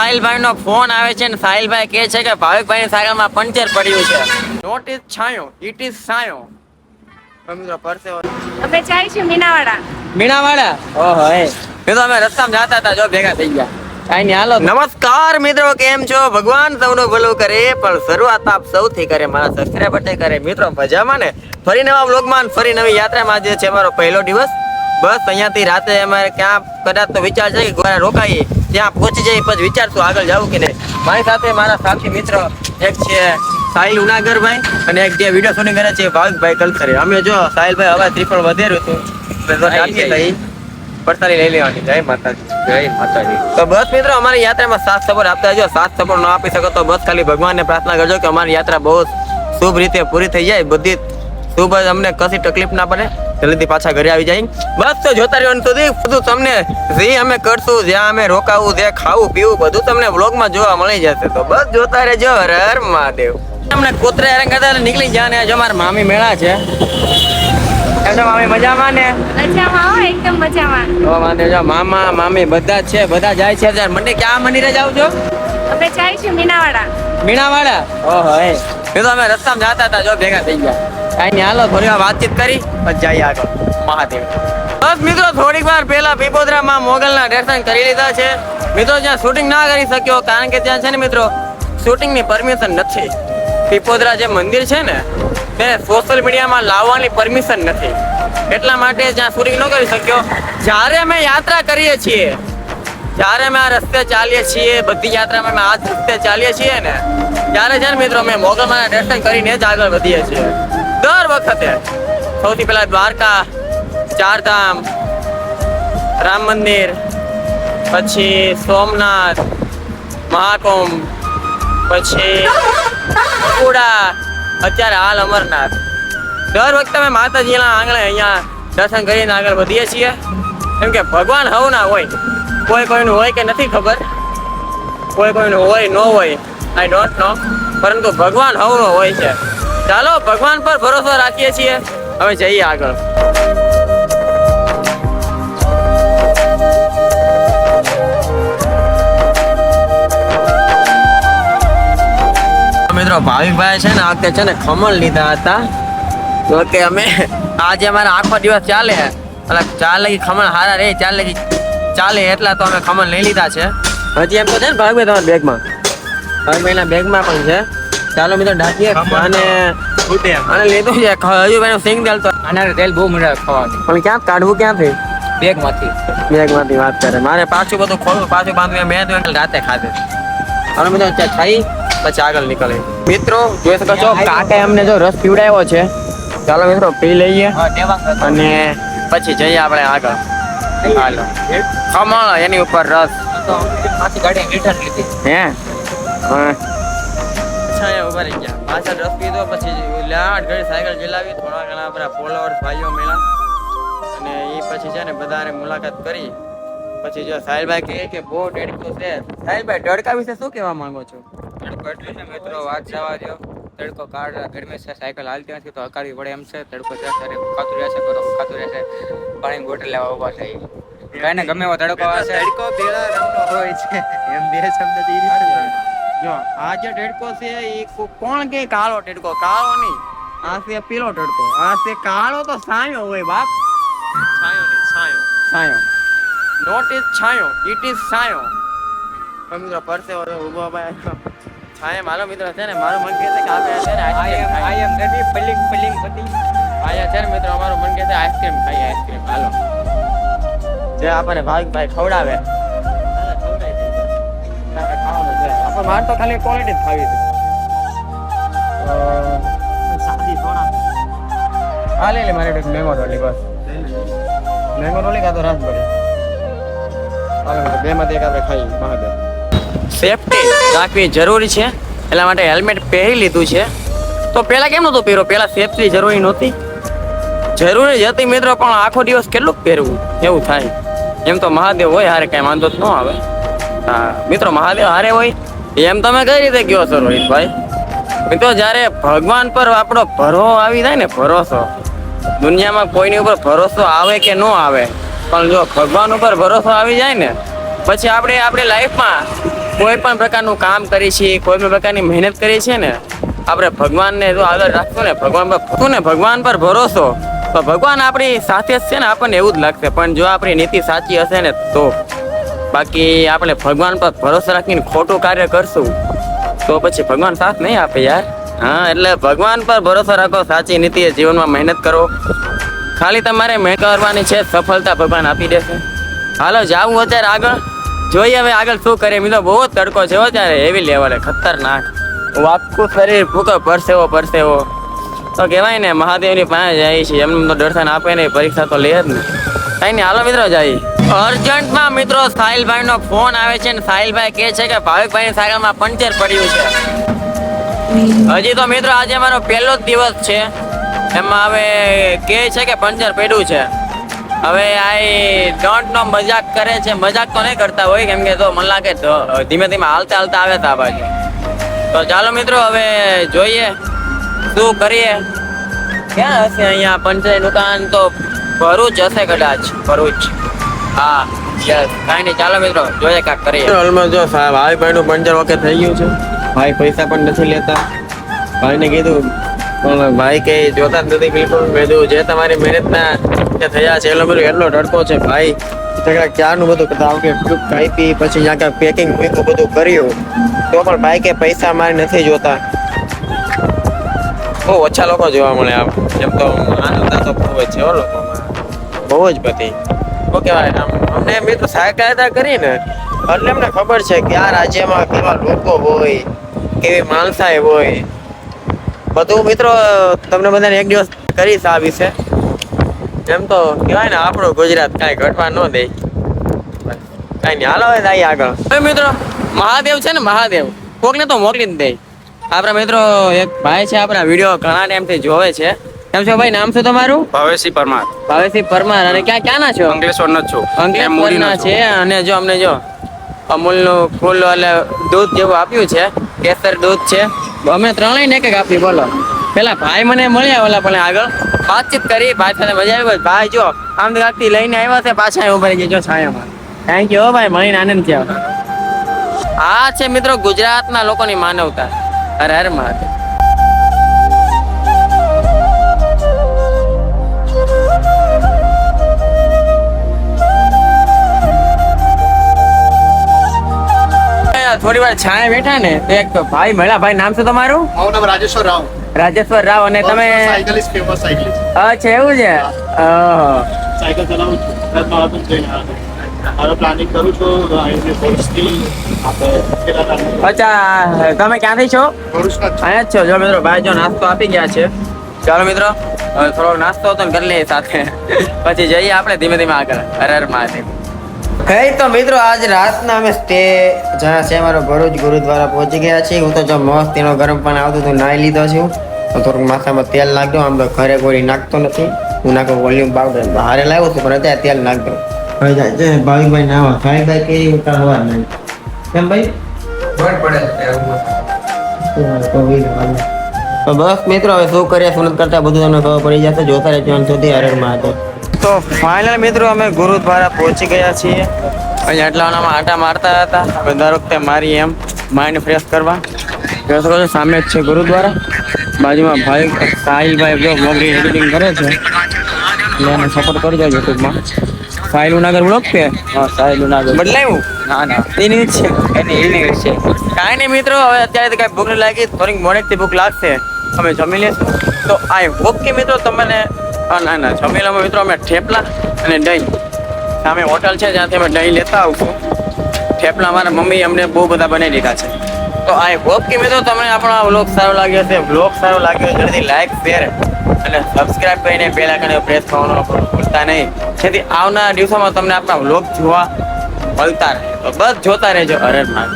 સાહિલભાઈ નો phone આવે છે ને સાહિલભાઈ કહે છે કે ભાવિકભાઈ ની સાયકલમાં પંચર પડ્યું છે. નોટ ઇઝ છાયો. ઇટ ઇઝ સાયો અમે જાય છે મીનાવાડા. મીણાવાડા? ઓહો એ. તો અમે રસ્તામાં જતા હતા જો ભેગા થઈ ગયા. કાઈ નહીં હાલો. નમસ્કાર મિત્રો કેમ છો? ભગવાન સૌનું ભલું કરે પણ શરૂઆત આપ સૌથી કરે મારા સબસ્ક્રાઈબર તે કરે. મિત્રો મજામાં ને? ફરી નવા બ્લોગમાં ફરી નવી યાત્રામાં આજે છે અમારો પહેલો દિવસ. બસ અહીંયાથી રાતે અમારે ક્યાં કદાચ તો વિચાર છે કે રોકાઈએ. ત્યાં પહોંચી જઈએ પછી વિચારશું આગળ જવું કે નહીં. મારી સાથે મારા સાથી મિત્ર એક છે સાહિલ ઉનાગરભાઈ અને એક જે વીડિયો શૂટિંગ કરે છે ભાવિકભાઈ કલસરે. અમે જો સાહિલભાઈ હવે ત્રિફળ વધેરું હતું પડતાલી લઈ લેવાની. જય માતાજી જય માતાજી. તો બસ મિત્રો અમારી યાત્રામાં સાત સપોર્ટ આપતા જો સાથ સપોર્ટ ન આપી શકો તો બસ ખાલી ભગવાનને પ્રાર્થના કરજો કે અમારી યાત્રા બહુ શુભ રીતે પૂરી થઈ જાય. બધી શુભ અમને કશી તકલીફ ના પડે. જલ્દી પાછા ઘરે આવી જાય. બસ તો જોતા રહ્યો સુધી બધું તમને જે અમે કરશું જ્યાં અમે રોકાવું જે ખાવું પીવું બધું તમને વ્લોગમાં જોવા મળી જશે. તો બસ જોતા રહેજો હર હર મહાદેવ. તમને કોતરા હેરાન કરતા નીકળી જાય ને જો મારા મામી મેળા છે. એમ મામી મજામાં ને? મજામાં હો એકદમ મજામાં. તો વાંધો જો મામા મામી બધા છે બધા જાય છે ત્યારે મંદિર ક્યાં મંદિરે જાવ છો? અમે જાય છે મીનાવાડા. મીણાવાડા? ઓહો એ તો અમે રસ્તામાં જતા હતા જો ભેગા થઈ ગયા. કાંઈ નહીં, હાલો થોડી વાર વાતચીત કરી, પછી જઈએ આગળ. મહાદેવ. બસ મિત્રો, થોડીક વાર પહેલા પીપોદરામાં મોગલના દર્શન કરી લીધા છે. મિત્રો, જ્યાં શૂટિંગ ના કરી શક્યો, કારણ કે ત્યાં છે ને મિત્રો શૂટિંગની પરમિશન નથી. પીપોદરા જે મંદિર છે ને, તે સોશિયલ મીડિયામાં લાવવાની પરમિશન નથી. એટલા માટે જ્યાં શૂટિંગ ન કરી શક્યો, જ્યારે અમે યાત્રા કરીએ છીએ, જ્યારે અમે આ રસ્તે ચાલીએ છીએ, બધી યાત્રામાં અમે આ રસ્તે ચાલીએ છીએ ને, ત્યારે છે ને મિત્રો, અમે મોગલમાના દર્શન કરીને જ આગળ વધીએ છીએ. દર વખતે સૌથી પહેલા દ્વારકા, ચારધામ, રામ મંદિર, પછી સોમનાથ, મહાકુંભ, પછી કુડા અત્યારે હાલ અમરનાથ. દર વખતે અમે માતાજીના આંગણે અહીંયા દર્શન કરીને આગળ વધીએ છીએ. કેમ કે ભગવાન હવના હોય, કોઈ કોઈનું હોય કે નથી ખબર, કોઈ કોઈનું હોય, ન હોય આઈ ડોન્ટ નો પરંતુ ભગવાન હવનો હોય છે. ચાલો, ભગવાન પર ભરોસો રાખીએ છીએ. હવે જઈએ આગળ. મિત્રો, ભાવિકભાઈ છે ને આ વખતે છે ને ખમણ લીધા હતા. તો કે અમે આજે અમારા આખો દિવસ ચાલે. એટલે ચાલે ખમણ હારા રે, ચાલે ચાલે એટલા તો અમે ખમણ લઈ લીધા છે. હજી એમ તો છે ને, ભાવિકભાઈ, તમારા બેગમાં? ભાવિકભાઈના બેગમાં પણ છે. ચાલો મિત્રો ઢાંકીએ. અને અને લીધું છે. હજુ ભાઈ સિંગ તેલ તો આના તેલ બહુ મળે ખાવાની. પણ ક્યાં? કાઢવું ક્યાંથી? બેગમાંથી. બેગમાંથી વાત કરે. મારે પાછું બધું ખોલું પાછું બાંધવું મેં તો રાતે ખાધે. અને મિત્રો ત્યાં ખાઈ પછી આગળ નીકળે મિત્રો જોઈ શકો છો કાકે અમને જો રસ પીવડાવ્યો છે. ચાલો મિત્રો પી લઈએ. અને પછી જઈએ આપણે આગળ. હાલો. ખમણ એની ઉપર રસ. પાછી ગાડી લીધી. હે? હા. અચ્છા અહીંયા ઊભા રહી ગયા. પાછળ રસ પીધો પછી લાડ ઘડી સાયકલ ચલાવી. થોડા ઘણા આપણા ફોલોઅર્સ ભાઈઓ મળ્યા. અને એ પછી છે ને બધાને મુલાકાત કરી. પછી જો સાહિલભાઈ કહે કે બહુ ડેડકો છે. સાહિલભાઈ તડકા વિશે શું કહેવા માંગો છો? તડકો એટલે છે મિત્રો વાત જવા દો તડકો કાર ગરમી છે સાયકલ હાલતી નથી તો હકારવી પડે એમ છે. તડકો જ્યાં છે ઉકાતું રહે છે રહેશે ઉકાતું ખાતું રહેશે. પાણી બોટલ લેવા ઊભા થઈ. કાંઈ ગમે એવો તડકો આવશે તડકો પીળા રંગનો હોય છે. એમ બે શબ્દ જો આ જે ડેડકો છે એ કોણ કે કાળો ટેડકો? કાળો નહીં. આ છે પીળો ટેડકો. આ છે કાળો તો સાયો હોય બાપ. સાયો નહીં સાયો સાયો નોટ ઇઝ છાયો. ઇટ ઇઝ સાયો મિત્રો પરસે ઊભો ભાઈ છાયા મારો મિત્ર છે ને મારું મન કહે છે કે આપણે છે ને આઈ ice એમ આઈ એમ ગરમી પલિંગ પલિંગ પતિ. આયા છે ને મિત્રો અમારું મન કહે છે આઈસ્ક્રીમ ખાઈએ આઈસ્ક્રીમ હાલો. જે આપણને ભાવિકભાઈ ખવડાવે મારે તો ખાલી ક્વોલિટી જ ખાવી હતી સાદી હા લે લે મારે એક મેંગો રોલી બસ. મેંગો રોલી કાં તો રાસબરી હાલો બે માંથી એક આપણે ખાઈ મહાદેવ. સેફટી રાખવી જરૂરી છે. એટલા માટે હેલ્મેટ પહેરી લીધું છે. તો પહેલાં કેમ નહોતું પહેરો પહેલાં સેફટી જરૂરી નહોતી. જરૂરી જ હતી મિત્રો પણ આખો દિવસ કેટલું પહેરવું? એવું થાય. એમ તો મહાદેવ હોય હારે કઈ વાંધો જ ન આવે. હા મિત્રો મહાદેવ હારે હોય એમ તમે કઈ રીતે કયો છો રોહિતભાઈ? તો જ્યારે ભગવાન પર આપણો ભરો આવી જાય ને, ભરોસો, દુનિયામાં કોઈની ઉપર ભરોસો આવે કે ન આવે, પણ જો ભગવાન ઉપર ભરોસો આવી જાય ને, પછી આપણે આપણી લાઈફમાં કોઈ પણ પ્રકારનું કામ કરીએ છીએ, કોઈ પણ પ્રકારની મહેનત કરીએ છીએ ને, આપણે ભગવાનને જો આગળ રાખશું ને, ભગવાન પર રાખશું ને ભગવાન પર ભરોસો, તો ભગવાન આપણી સાથે જ છે ને, આપણને એવું જ લાગશે. પણ જો આપણી નીતિ સાચી હશે ને, તો બાકી આપણે ભગવાન પર ભરોસો રાખીને ખોટું કાર્ય કરશું, તો પછી ભગવાન સાથ નહીં આપે યાર. હા, એટલે ભગવાન પર ભરોસો રાખો, સાચી નીતિ જીવનમાં મહેનત કરો. ખાલી તમારે મહેનત કરવાની છે, સફળતા ભગવાન આપી દેશે. હાલો, જાવું અત્યારે આગળ. જોઈએ હવે આગળ શું કરીએ મિત્રો બહુ જ તડકો છે અત્યારે ત્યારે એવી લેવલે ખતરનાક. વાપકું શરીર ભૂકો પરસેવો પરસેવો. તો કહેવાય ને, મહાદેવની પાસે જાય છે, એમને તો દર્શન આપે ને પરીક્ષા તો લે જ ને કઈ નહીં, હાલો મિત્રો, જાય. અર્જન્ટમાં મિત્રો સાહિલભાઈ નો ફોન આવે છે ને સાહિલભાઈ કહે છે કે ભાવિકભાઈ સાયકલમાં પંચર પડ્યું છે. હજી તો મિત્રો આજે મારો પહેલો જ દિવસ છે. એમાં હવે કહે છે કે પંચર પડ્યું છે. હવે આ ડોન્ટ નો મજાક કરે છે. મજાક તો નહીં કરતા હોય કેમ કે તો મને લાગે ધીમે ધીમે હાલતા હાલતા આવે તા બાજુ. તો ચાલો મિત્રો હવે જોઈએ. શું કરીએ? ક્યાં હશે અહીંયા? પંચર દુકાન તો ભરૂચ હશે કદાચ. ભરૂચ. હા કાંઈ નહીં, ચાલો મિત્રો, જોઈએ કાંક કરીએ. હાલમાં જો ભાઈ ભાઈનું પંચર ઓકે થઈ ગયું છે. ભાઈ પૈસા પણ નથી લેતા. ભાઈને કીધું, પણ ભાઈ કે જોતા જ નથી બિલકુલ. કીધું, જે તમારી મહેનતના થયા છે એટલો બધો એટલો તડકો છે, ભાઈ. ઝઘડા ક્યારનું બધું કરતા કે ફ્રૂટ ખાઈ પી પછી ત્યાં કાંઈ પેકિંગ મૂક્યું બધું કર્યું. તો પણ ભાઈ કે પૈસા મારે નથી જોતા. બહુ ઓછા લોકો જોવા મળે આમ. એમ તો આનંદ તો છે બહુ જ બધી. આમ. અમને મિત્રો સહાયતા કરીને એટલે અમને ખબર છે કે આ રાજ્યમાં કેવા લોકો હોય, કેવી માણસાઈ હોય. બધું મિત્રો, તમને બધાને એક દિવસ કરીશ આ વિશે. એમ તો કહેવાય ને, આપણું ગુજરાત કાંઈ ઘટવા ન દે. કાંઈ નહીં, હાલો હોય ત્યાં આગળ. મિત્રો, મહાદેવ છે ને, મહાદેવ. કોકને તો મોકલી જ દે. આપણા મિત્રો, એક ભાઈ છે, આપણા વીડિયો ઘણા ટાઈમથી જોવે છે. કેમ છો ભાઈ? નામ શું તમારું? ભાવેશી પરમાર. ભાવેશી પરમાર. અને ક્યાં ક્યાંના છો? અંકલેશ્વર ના છો. અંકલેશ્વર ના છે? અને જો અમને જો અમૂલનું ફૂલ એટલે દૂધ જેવું આપ્યું છે કેસર દૂધ છે. અમે ત્રણેય ને એક આપી બોલો. પેલા ભાઈ મને મળ્યા ઓલા પણ આગળ. વાતચીત કરી ભાઈ સાથે મજા આવી. ભાઈ જો આમ થી લઈને આવ્યા છે પાછા ઊભા રહી જો છાયામાં. થેન્ક યુ ભાઈ મળીને આનંદ થયો. આ છે મિત્રો ગુજરાતના લોકોની માનવતા. હર હર મહાદેવ. થોડી વાર છાંય બેઠા ને તો એક ભાઈ મળ્યા. ભાઈ નામ શું તમારું? મારું નામ રાજેશ્વર રાવ. રાજેશ્વર રાવ. અને તમે સાયકલિસ્ટ ફેમસ સાયકલિસ્ટ અચ્છા એવું છે. સાયકલ ચલાવું છું. ગુજરાત મારાથોન જઈને આવ્યો પ્લાનિંગ કરું છું. અચ્છા તમે ક્યાંથી છો? અહીંયા જ છો. જો મિત્રો ભાઈ જો નાસ્તો આપી ગયા છે. ચાલો મિત્રો થોડો નાસ્તો હતો ને કરી લઈએ સાથે. પછી જઈએ આપણે ધીમે ધીમે આગળ. હર મહાદેવ. કઈ તો મિત્રો આજ રાતના અમે સ્ટે જ્યાં છે અમારો ભરૂચ ગુરુદ્વારા પહોંચી ગયા છીએ. હું તો જો મસ્ત એનો ગરમ પાણી આવતું હતું નાહી લીધો છું. તો થોડુંક માથામાં તેલ નાખજો આમ તો ઘરે કોઈ નાખતો નથી. હું નાખો વોલ્યુમ પાવડર બહારે લાવ્યો છું પણ અત્યારે તેલ નાખજો ભાઈ ના છે ભાવિકભાઈ ભાવિકભાઈ કેરી ઉતારવા નહીં કેમ ભાઈ? તો બસ મિત્રો હવે શું કરીએ? સુરત કરતા બધું તમને ખબર પડી જશે. જોતા રહેજો સુધી હરણમાં હતો તો ફાઇનલ મિત્રો અમે ગુરુદ્વારા પહોંચી ગયા છીએ. અહીંયા એટલામાં આટા મારતા હતા. હવે દર વખતે મારી એમ માઇન્ડ ફ્રેશ કરવા. જોઈ શકો છો? સામે જ છે ગુરુદ્વારા. બાજુમાં ભાઈ સાહિલભાઈ જો મોગરી એડિટિંગ કરે છે. એટલે એને સપોર્ટ કરજો યુટ્યુબમાં સાહિલ ઉનાગર બ્લોગ કે હા સાહિલ ઉનાગર બદલાયું? ના ના. એની છે એની એની છે કાંઈ નહીં મિત્રો હવે અત્યારે તો કાંઈ ભૂખ નહીં લાગી. થોડીક મોડેકથી ભૂખ લાગશે. અમે જમી લેશું તો આઈ હોપ કે મિત્રો તમને ના ના જમી લેવા મિત્રો અમે થેપલા અને દહીં. સામે હોટલ છે, જ્યાંથી અમે દહીં લેતા આવશું. થેપલા અમારા મમ્મી અમને બહુ બધા બનાવી દીધા છે. તો આઈ હોપ કે મિત્રો તમને આપણો વ્લોગ સારો લાગ્યો છે વ્લોગ સારો લાગ્યો જલ્દી લાઈક શેર અને સબસ્ક્રાઇબ કરીને બેલ આઇકન પ્રેસ કરવાનું ભૂલતા નહીં. જેથી આવનારા દિવસોમાં તમને આપણા વ્લોગ જોવા મળતા રહે. તો બસ જોતા રહેજો અરે માર